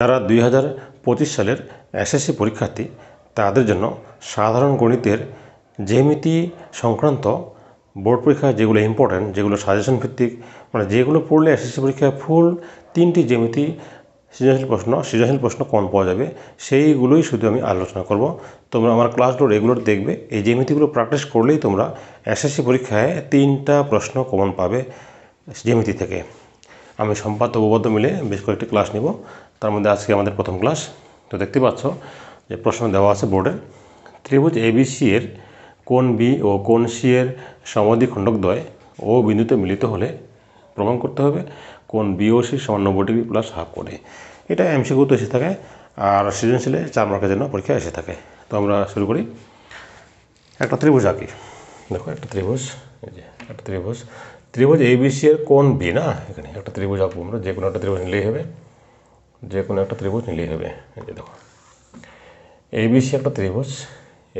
যারা দুই হাজার পঁচিশ সালের এসএসসি পরীক্ষার্থী। তাদের জন্য সাধারণ গণিতের জ্যামিতি সংক্রান্ত বোর্ড পরীক্ষা যেগুলো ইম্পর্ট্যান্ট যেগুলো সাজেশন ভিত্তিক মানে যেগুলো পড়লে এসএসসি পরীক্ষায় ফুল তিনটি জ্যামিতি সৃজনশীল প্রশ্ন সৃজনশীল প্রশ্ন কম পাওয়া যাবে, সেইগুলোই শুধু আমি আলোচনা করব। তোমরা আমার ক্লাসগুলো রেগুলার দেখবে, এই জ্যামিতিগুলো প্র্যাকটিস করলেই তোমরা এসএসসি পরীক্ষায় তিনটা প্রশ্ন কমন পাবে জ্যামিতি থেকে। আমি সম্পাদ উপবদ্ধ মিলে বেশ কয়েকটি ক্লাস নিব। তার মধ্যে আজকে আমাদের প্রথম ক্লাস তো দেখতে পাচ্ছ যে প্রশ্ন দেওয়া আছে বোর্ডে, ত্রিভুজ এবিসি এর কোন বি ও কোন সি এর সমদ্বিখণ্ডক দ্বয় ও বিন্দুতে মিলিত হলে প্রমাণ করতে হবে। কোন বি ও সি সমান নব্বই ডিগ্রি প্লাস হাফ করে। এটা এমসিকিউতে এসে থাকে আর সৃজনশীলে চার মার্কের জন্য পরীক্ষা এসে থাকে। তো আমরা শুরু করি। একটা ত্রিভুজ আঁকি। দেখো, একটা ত্রিভুজ, এই যে একটা ত্রিভুজ। ত্রিভুজ এবিসি এর কোন বি না এখানে? একটা ত্রিভুজ আঁকবো আমরা, যে কোনো একটা ত্রিভুজ নিলেই হবে। যে কোনো একটা ত্রিভুজ নিলেই হবে এই যে দেখো। এবিসি একটা ত্রিভুজ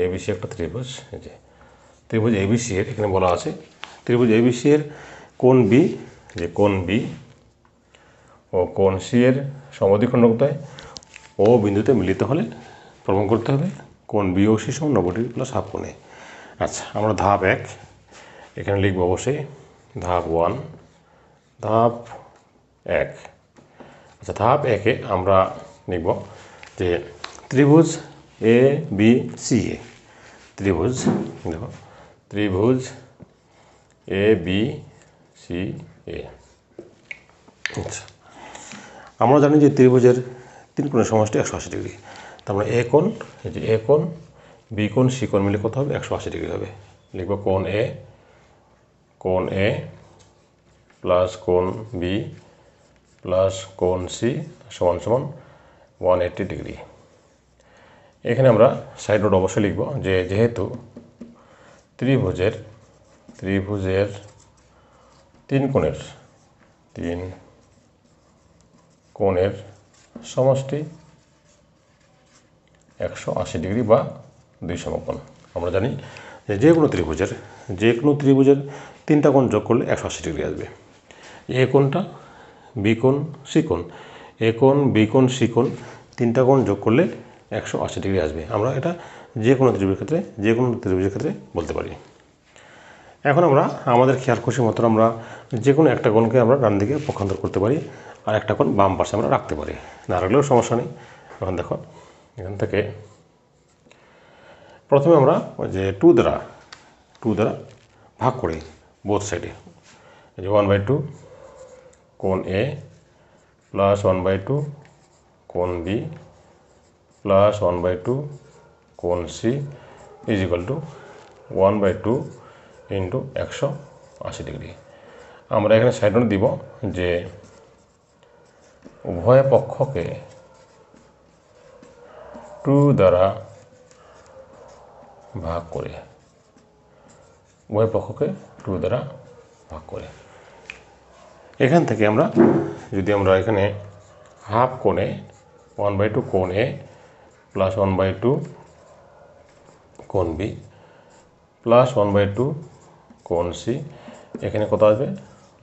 এবিসি একটা ত্রিভুজ, এই যে ত্রিভুজ এবিসি এর, এখানে বলা আছে। ত্রিভুজ এবিসি এর কোন বি যে কোন বি, ও কোন সি এর সমদ্বিখণ্ডকতায় ও বিন্দুতে মিলিত হলে প্রমাণ করতে হবে কোন বি ও সি নব্বই ডিগ্রি প্লাস হাফ কোণে। আচ্ছা আমরা ধাপ এক, এখানে লিখব অবশ্যই, ধাপ ওয়ান ধাপ এক। আচ্ছা ধাপ একে আমরা লিখব যে ত্রিভুজ এ বি সি এ ত্রিভুজ, দেখো, ত্রিভুজ এ বি সি এ আচ্ছা আমরা জানি যে ত্রিভুজের তিন কোণের সমষ্টি একশো আশি ডিগ্রি। তার মানে এ কোণ, এই যে এ কোণ বি কোণ সি কোণ মিলে কত হবে? একশো আশি ডিগ্রি হবে। লিখব কোণ এ কোণ এ প্লাস কোণ বি প্লাস কোণ সি সমান সমান ওয়ান এইট্টি ডিগ্রি এখানে আমরা সাইড নোট অবশ্যই লিখব যে যেহেতু ত্রিভুজের ত্রিভুজের তিন কোণের তিন কোণের সমষ্টি একশো আশি ডিগ্রি বা দুই সমকোণ। আমরা জানি যে যে কোনো ত্রিভুজের, যে কোনো ত্রিভুজের তিনটা কোণ যোগ করলে একশো আশি ডিগ্রি আসবে। এ কোণটা বি কোণ একোণ কোণ এ কোণ বি কোণ সি কোণ তিনটা কোণ যোগ করলে একশো আশি ডিগ্রি আসবে। আমরা এটা যে কোনো ত্রিভুজের ক্ষেত্রে যে কোনো ত্রিভুজের ক্ষেত্রে বলতে পারি। এখন আমরা আমাদের খেয়াল খুশি মতো আমরা যে কোনো একটা কোণকে আমরা ডান দিকে পক্ষান্তর করতে পারি আর একটা কোণ বাম পাশে আমরা রাখতে পারি। না রাখলেও সমস্যা নেই। এখন দেখো, এখান থেকে প্রথমে আমরা ওই যে টু দ্বারা টু দ্বারা ভাগ করি বোথ সাইডে যে ওয়ান বাই টু কোণ A plus one by two কোণ B plus one by two কোণ C is equal to one by two into একশো আশি ডিগ্রি আমরা এখানে সাইড দিব যে উভয় পক্ষকে টু দ্বারা ভাগ করে, উভয় পক্ষকে টু দ্বারা ভাগ করে। এখান থেকে আমরা, যদি আমরা এখানে হাফ কোণে ওয়ান বাই টু কোণ A plus one by two কোণ B plus one by two কোণ সি এখানে কত আসবে?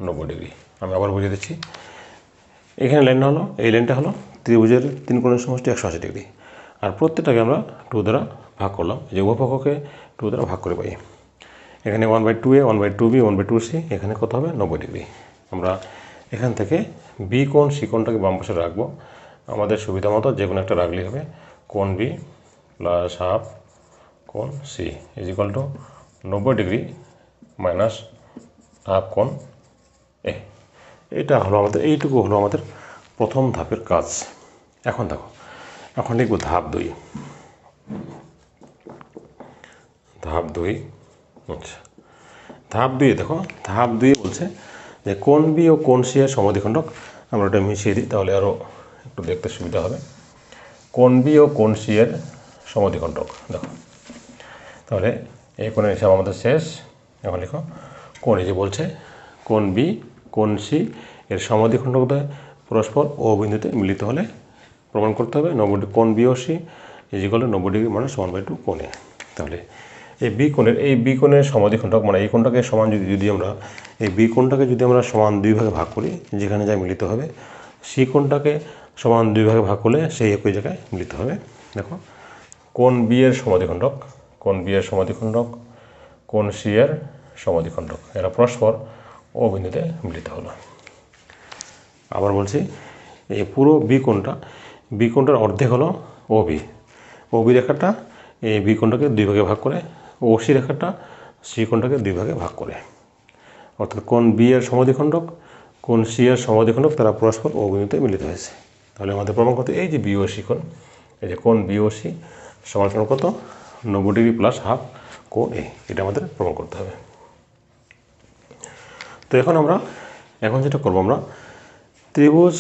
নব্বই ডিগ্রি। আমি আবার বুঝে দিচ্ছি। এখানে লাইনটা হলো, এই লাইনটা হলো ত্রিভুজের তিন কোণের সমষ্টি একশো আশি ডিগ্রি। আর প্রত্যেকটাকে আমরা টু দ্বারা ভাগ করলাম। যে উভয়পক্ষকে টু দ্বারা ভাগ করে পাই। এখানে one by two A one by two B one by two C এখানে কত হবে? নব্বই ডিগ্রি। আমরা এখান থেকে বি কোণ সি কোণটাকে বাম পাশে রাখব। আমাদের সুবিধা মতো যে কোনো একটা রাখলেই হবে। কোণ বি প্লাস হাফ কোণ সি ইজ ইকাল টু নব্বই ডিগ্রি মাইনাস হাফ কোণ এ এটা হলো আমাদের, এইটুকু হলো আমাদের প্রথম ধাপের কাজ। এখন দেখো, এখন লিখব ধাপ দুই। ধাপ দুই আচ্ছা। ধাপ দুই, দেখো, ধাপ দুই বলছে যে কোন বি ও কোন সি এর সমাধিখণ্ডক আমরা ওটা মিশিয়ে দিই, তাহলে আরও একটু দেখতে সুবিধা হবে। কোন বি ও কোন সি এর সমাধিখণ্ডক দেখো। তাহলে এই কোণের হিসাব আমাদের শেষ। এখন লিখো, কোন এই যে বলছে, কোন বি, কোন সি এর সমাধিখণ্ডক দ্বয় পরস্পর ও বিন্দুতে মিলিত হলে প্রমাণ করতে হবে নব্বই কোন বি ও সি ইজিকল নব্বই ডিগ্রি মানে সমান বাই টু কোণে। তাহলে এই বি কোণের, এই বি কোণের সমাধিখণ্ডক মানে এই কোণটাকে সমান যদি যদি আমরা, এই বি কোণটাকে যদি আমরা সমান দুই ভাগে ভাগ করি, যেখানে যা মিলিত হবে সি কোণটাকে সমান দুই ভাগে ভাগ করলে সেই একই জায়গায় মিলিত হবে। দেখো কোন বি এর সমাধিখণ্ডক কোন বি এর সমাধিখণ্ডক কোন সি এর সমাধিখণ্ডক, এরা পরস্পর ও বিন্দুতে মিলিত হলো। আবার বলছি, এই পুরো বি কোণটা বি কোণটার অর্ধেক হলো ও বি ও বি রেখাটা, এই বি কোণটাকে দুই ভাগে ভাগ করে ও সি রেখাটা সি কোণটাকে দুই ভাগে ভাগ করে। অর্থাৎ কোন বি এর সমাধিখণ্ডক, কোন সি এর সমাধিখণ্ডক তারা পরস্পর বিন্দুতে মিলিত হয়েছে। তাহলে আমাদের প্রমাণ করতে এই যে বি ও কোণ, এই যে কোন বি ও সি সমান কত? নব্বই ডিগ্রি প্লাস হাফ কোণ এ এটা আমাদের প্রমাণ করতে হবে। তো এখন আমরা, এখন যেটা করব আমরা, ত্রিভুজ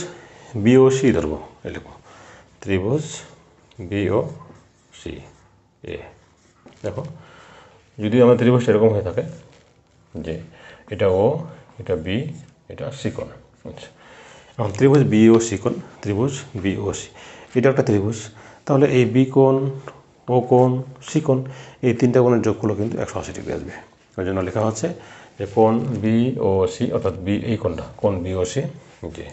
বিওসি ধরবো, এই লিখো ত্রিভুজ বিও সি এ দেখো। যদি আমার ত্রিভুজটা এরকম হয়ে থাকে যে এটা ও এটা বি এটা সিকোণ আচ্ছা। এখন ত্রিভুজ ও সিকোণ ত্রিভুজ বি ও সি এটা একটা ত্রিভুজ। তাহলে এই বি কোণ ও কোণ সি কোণ, এই তিনটা কোণের যোগগুলো কিন্তু একশো আশি ডিগ্রি আসবে। ওই জন্য লেখা হচ্ছে যে কোণ বি ও সি অর্থাৎ বি এই কোণটা, কোণ বি ও সি যে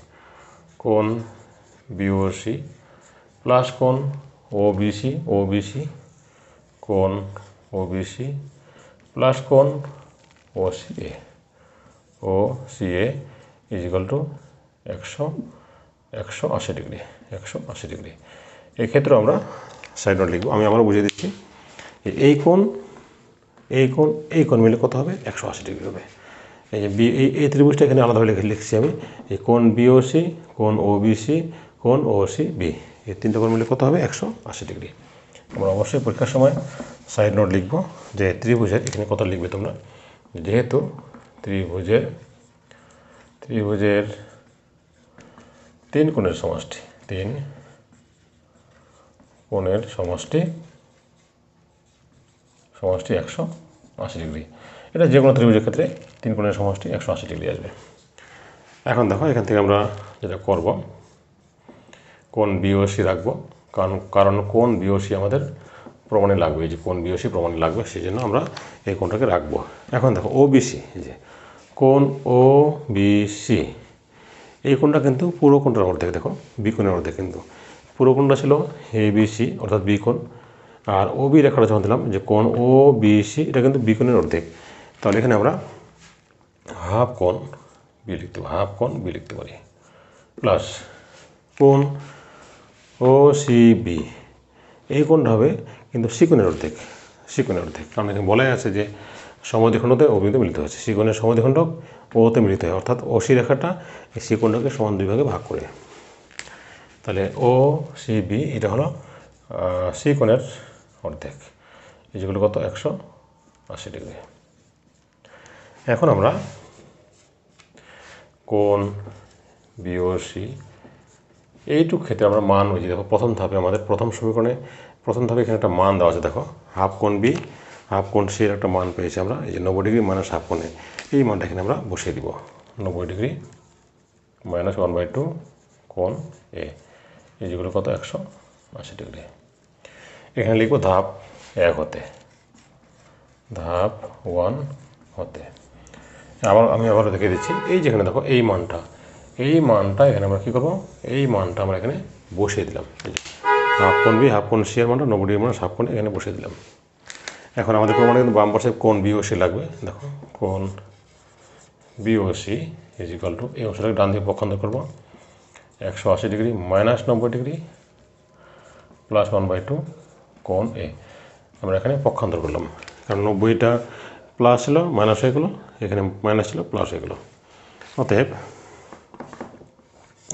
কোণ বি ও সি প্লাস কোণ O B C O B C কোণ ও বি সি প্লাস কোণ O C A. O C A is equal to একশো একশো আশি ডিগ্রি, একশো আশি ডিগ্রি। এক্ষেত্রে আমরা সাইড নোট লিখব। আমি আবারও বুঝিয়ে দিচ্ছি এই কোণ এই কোণ এই কোণ মিলে কত হবে? একশো আশি ডিগ্রি হবে। এই যে বি, এই এই ত্রিভুজটা এখানে আলাদাভাবে লিখে, লিখছি আমি। এই কোণ বিওসি কোণ ও বিসি কোণ ও সি বি। এই তিনটে কোণ মিলে কত হবে? একশো আশি ডিগ্রি। আমরা অবশ্যই পরীক্ষার সময় সাইড নোট লিখব যে ত্রিভুজের, এখানে কত লিখবে তোমরা? যেহেতু ত্রিভুজের ত্রিভুজের তিন কোণের সমষ্টি, তিন কোণের সমষ্টি সমষ্টি একশো আশি ডিগ্রি। এটা যে কোনো ত্রিভুজের ক্ষেত্রে তিন কোণের সমষ্টি একশো আশি ডিগ্রি আসবে। এখন দেখো, এখান থেকে আমরা যেটা করব কোন বিওসি রাখব। কারণ কারণ কোন বিওসি আমাদের প্রমাণে লাগবে যে কোন বিওসি প্রমাণে লাগবে, সেই জন্য আমরা এই কোনটাকে রাখব। এখন দেখো ও বিসি যে কোন ও বিসি এই কোনটা কিন্তু পুরো কোণটার অর্ধেক, দেখো বি অর্ধেক কিন্তু। পুরো কোনটা ছিল এ বিসি অর্থাৎ বি আর ও বি রেখাটা যখন দিলাম, যে কোন ও বিসি এটা কিন্তু বি অর্ধেক। তাহলে এখানে আমরা হাফ কোণ বি লিখতে পারি, হাফ কোণ বি লিখতে পারি, প্লাস কোণ ও সি বি এই কোণটা হবে কিন্তু সিকোণের অর্ধেক সিকোণের অর্ধেক। কারণ এখানে বলাই আছে যে সমদ্বিখণ্ডতে ও মিলিত হচ্ছে সিকোণের সমদ্বিখণ্ডক ওতে মিলিত হয়, অর্থাৎ ও সি রেখাটা এই সিকোণটাকে সমান দুই ভাগে ভাগ করে। তাহলে ও সি বি এটা হলো শিকোণের অর্ধেক। এই যেগুলো কত? একশো আশি ডিগ্রি। এখন আমরা কোন বিওসি এইটুক ক্ষেত্রে আমরা মান বুঝি দেখো, প্রথম ধাপে আমাদের প্রথম সমীকরণে, প্রথম ধাপে এখানে একটা মান দেওয়া আছে, দেখো, হাফ কোণ বি, হাফ কোণ সি এর একটা মান পেয়েছি আমরা, এই যে নব্বই ডিগ্রি মাইনাস হাফ কোণে। এই মানটা এখানে আমরা বসিয়ে দিব। নব্বই degree minus one by two কোণ এ এই যেগুলো কত? একশো আশি ডিগ্রি। এখানে লিখব ধাপ এক হতে। ধাপ ওয়ান হতে। আবার আমি আবার দেখে দিচ্ছি, এই যেখানে দেখো, এই মানটা এই মানটা এখানে আমরা কী করব? এই মানটা আমরা এখানে বসিয়ে দিলাম হাফ কোন বি হাফ কোন সি মানটা, নব্বই ডিগ্রি মানে হাফ কোন এখানে বসিয়ে দিলাম। এখন আমাদের প্রমাণে কিন্তু বাম পাশে কোন বি বিওসি লাগবে, দেখো কোন বিওসি ইজ ইকাল টু এই অংশটাকে ডান দিকে পক্ষান্তর করব, একশো আশি ডিগ্রি মাইনাস নব্বই degree plus one by two কোন এ আমরা এখানে পক্ষান্তর করলাম। কারণ নব্বইটা প্লাস ছিল মাইনাস হয়ে গেলো, এখানে মাইনাস ছিল প্লাস হয়ে গেলো। অতএব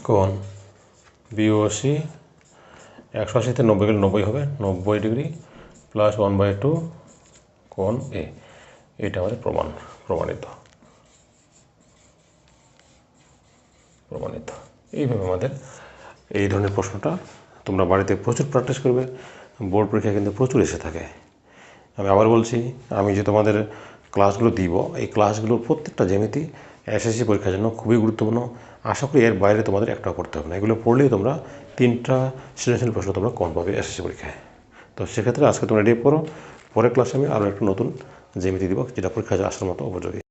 কোন বিওসি একশো আশিতে নব্বই গেলে নব্বই হবে, নব্বই degree plus one by two কোন এ এটা আমাদের প্রমাণ, প্রমাণিত। প্রমাণিত। এইভাবে আমাদের এই ধরনের প্রশ্নটা তোমরা বাড়িতে প্রচুর প্র্যাকটিস করবে বোর্ড পরীক্ষা কিন্তু প্রচুর এসে থাকে। আমি আবার বলছি, আমি যে তোমাদের ক্লাসগুলো দিব, এই ক্লাসগুলোর প্রত্যেকটা জ্যামিতি এসএসসি পরীক্ষার জন্য খুবই গুরুত্বপূর্ণ। আশা করি এর বাইরে তোমাদের একটাও করতে হবে না। এগুলো পড়লেই তোমরা তিনটা সৃজনশীল প্রশ্ন তোমরা কম পাবে এসএসসি পরীক্ষায়। তো সেক্ষেত্রে আজকে তোমরা রেডি পড়ো। পরের ক্লাসে আমি আরও একটা নতুন জেমিতি দিব, যেটা পরীক্ষা আসার মতো উপযোগী।